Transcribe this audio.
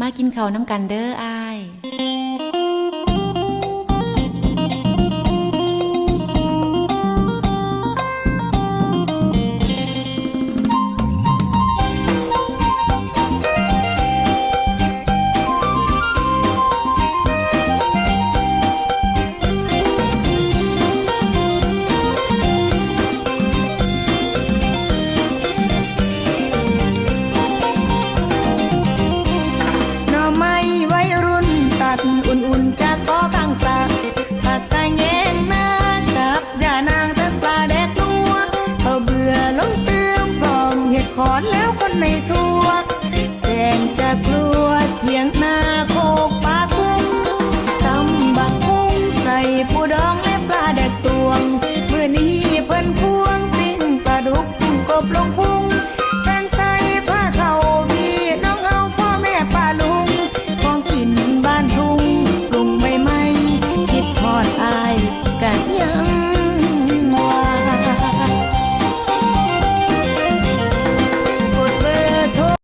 มากินข้าวน้ำกันเด้ออ้าย อนแล้วคนในทั่วแดงจะกลัวเถียงนาโคกปลาคุ้งตำบักคุ้งใส่ผู้ดองและปลาแดกตวง เมื่อนี้เพิ่นพวงปิ้งปลาดุกกบลงพุง